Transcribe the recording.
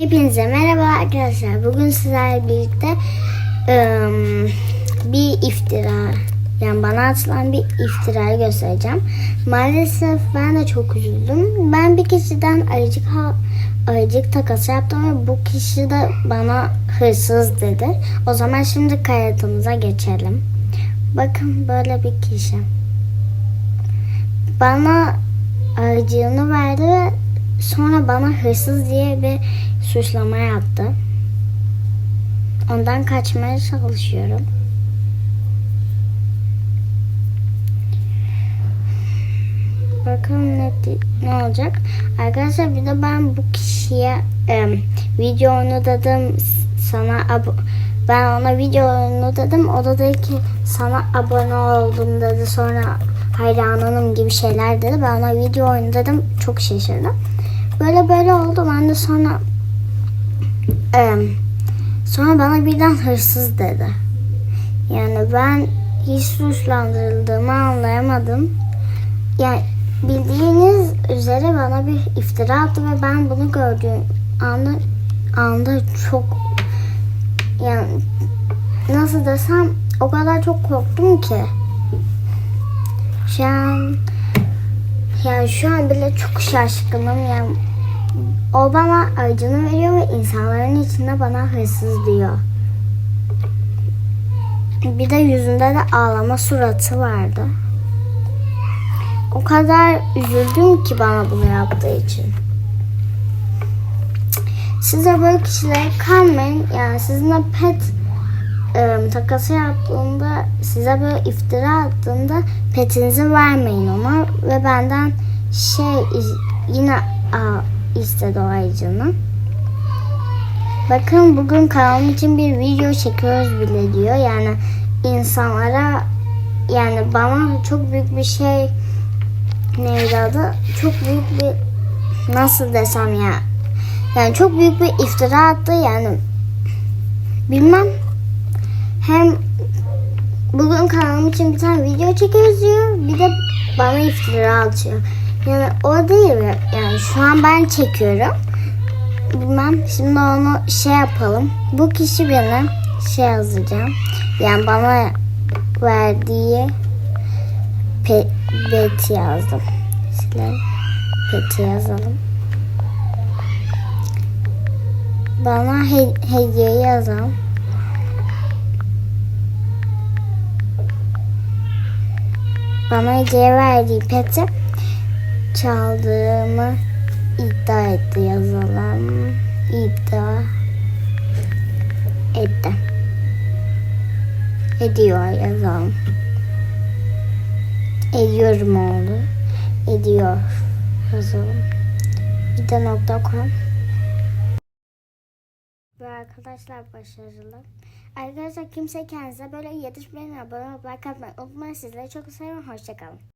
Hepinize merhaba arkadaşlar. Bugün sizlerle birlikte ım, bir iftira, yani bana atılan bir iftirayı göstereceğim. Maalesef ben de çok üzüldüm. Ben bir kişiden ayıcık ha- ayıcık takası yaptım ve bu kişi de bana hırsız dedi. O zaman şimdi kayıtımıza geçelim. Bakın böyle bir kişi. Bana aracığını verdi ve sonra bana hırsız diye bir suçlama yaptı. Ondan kaçmaya çalışıyorum. Bakalım ne, ne olacak. Arkadaşlar bir de ben bu kişiye e, videonu dedim sana abo- ben ona videonu dedim. O da dedi ki sana abone oldum dedi. Sonra hayranınım gibi şeyler dedi. Ben ona video oyunu dedim. Çok şaşırdım. Böyle böyle oldu. Ben de sonra e, sonra bana birden hırsız dedi. Yani ben hiç suçlandırıldığımı anlayamadım. Yani bildiğiniz üzere bana bir iftira attı ve ben bunu gördüğüm anda anda çok yani nasıl desem o kadar çok korktum ki an yani şu an bile çok şaşkınım yani o bana acını veriyor ve insanların içinde bana hırsız diyor. Bir de yüzünde de ağlama suratı vardı. O kadar üzüldüm ki bana bunu yaptığı için. Size böyle kişilere kanmayın. Yani sizinle pet e, takası yaptığında size böyle iftira attığında petinizi vermeyin ona ve benden şey yine a, istedi o ayıcını. Bakın bugün kanalım için bir video çekiyoruz bile diyor. Yani insanlara yani bana çok büyük bir şey neydi adı? Çok büyük bir nasıl desem ya yani çok büyük bir iftira attı yani bilmem hem bugün kanalım için bir tane video çekiyoruz diyor. Bir de bana iftira atıyor. Yani o değil ya- yani şu an ben çekiyorum. Bilmem. Şimdi onu şey yapalım. Bu kişi benim şey yazacağım. Yani bana verdiği pe bet yazdım. Silelim peti yazalım. Bana he hediye yazalım bana hediye verdiği peti çaldığımı iddia etti yazalım. İddia etti. Ediyor yazalım. Ediyorum oldu. Ediyor yazalım. Bir de nokta com. Ve arkadaşlar başarılı. Arkadaşlar kimse kendinize böyle yetişmeyin abone olmayı, like atmayı unutmayın. Sizleri çok seviyorum. Hoşçakalın.